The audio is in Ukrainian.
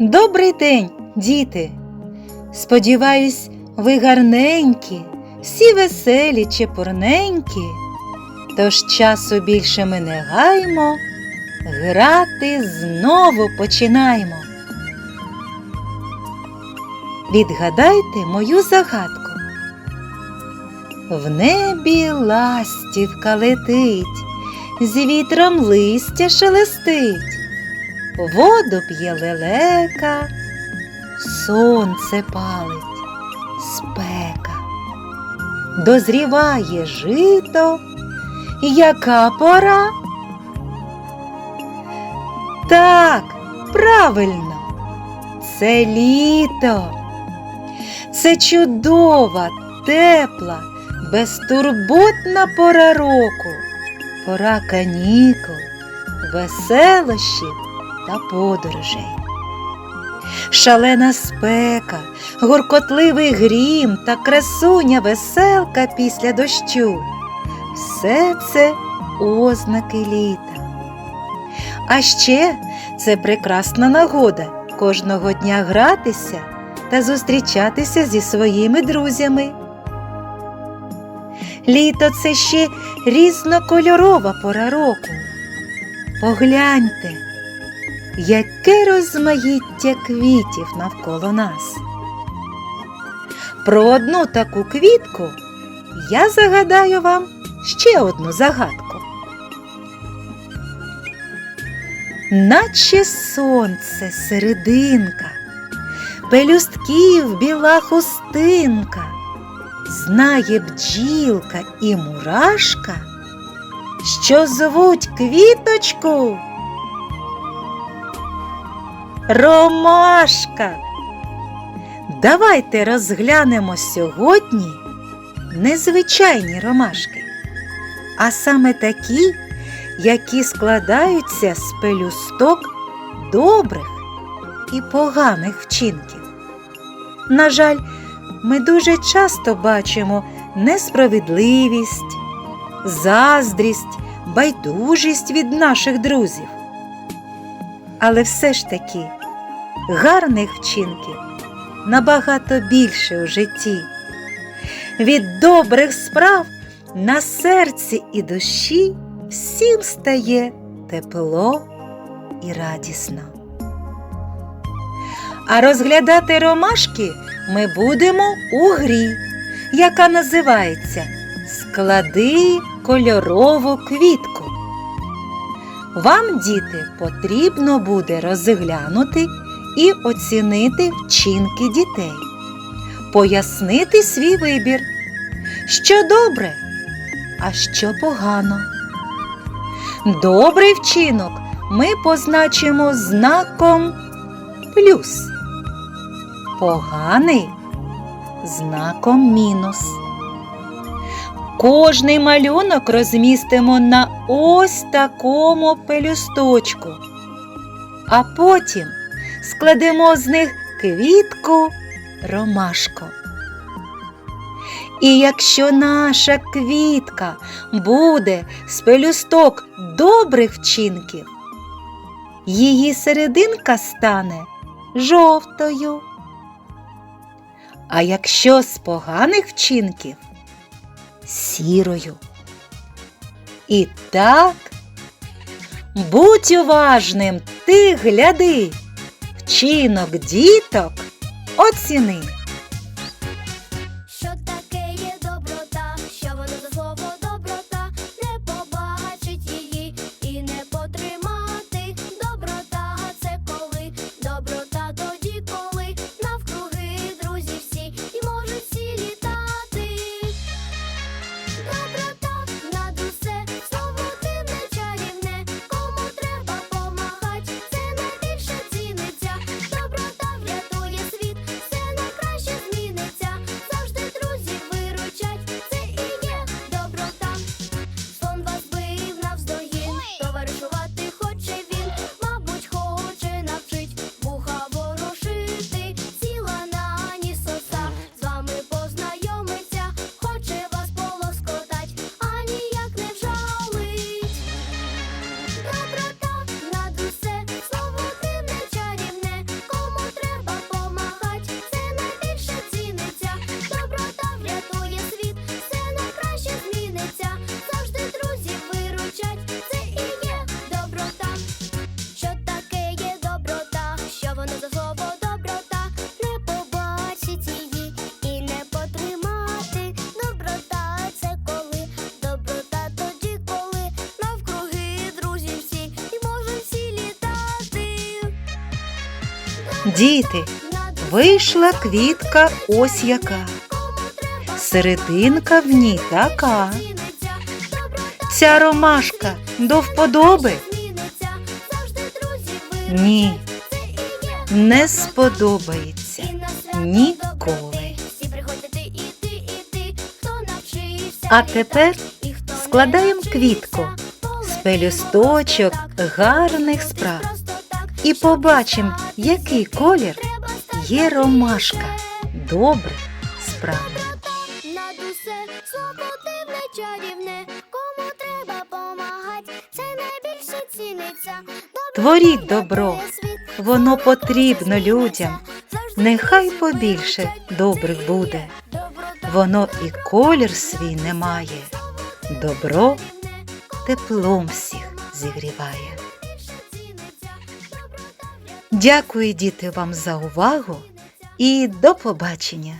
Добрий день, діти! Сподіваюсь, ви гарненькі, всі веселі, чепурненькі. Тож часу більше ми не гаймо, грати знову починаємо. Відгадайте мою загадку. В небі ластівка летить, з вітром листя шелестить, воду п'є лелека, сонце палить, спека. Дозріває жито, яка пора? Так, правильно, це літо. Це чудова, тепла, безтурботна пора року, пора канікул, веселощів та подорожей. Шалена спека, гуркотливий грім та красуня веселка після дощу. Все це ознаки літа. А ще це прекрасна нагода кожного дня гратися та зустрічатися зі своїми друзями. Літо це ще різнокольорова пора року. Погляньте, яке розмаїття квітів навколо нас. Про одну таку квітку я загадаю вам ще одну загадку. Наче сонце серединка, пелюстків біла хустинка, знає бджілка і мурашка, що звуть квіточку. Ромашка. Давайте розглянемо сьогодні незвичайні ромашки, а саме такі, які складаються з пелюсток добрих і поганих вчинків. На жаль, ми дуже часто бачимо несправедливість, заздрість, байдужість від наших друзів. Але все ж таки гарних вчинків набагато більше у житті. Від добрих справ на серці і душі всім стає тепло і радісно. А розглядати ромашки ми будемо у грі, яка називається Склади кольорову квітку. Вам, діти, потрібно буде розглянути і оцінити вчинки дітей, пояснити свій вибір, що добре, а що погано. Добрий вчинок ми позначимо знаком плюс, поганий знаком мінус. Кожний малюнок розмістимо на ось такому пелюсточку, а потім складемо з них квітку ромашку. І якщо наша квітка буде з пелюсток добрих вчинків, її серединка стане жовтою. А якщо з поганих вчинків сірою. І так, будь уважним, ти гляди, вчинок діток оціни. Діти, вийшла квітка ось яка. Серединка в ній така. Ця ромашка до вподоби? Ні, не сподобається ніколи. А тепер складаємо квітку з пелюсточок гарних справ і побачимо, який колір є ромашка добрих справ. Над усе слово чарівне, кому треба помагать, це найбільше ціниться. Творіть добро, воно потрібно людям. Нехай побільше добрих буде. Воно і колір свій не має. Добро теплом всіх зігріває. Дякую, діти, вам за увагу і до побачення!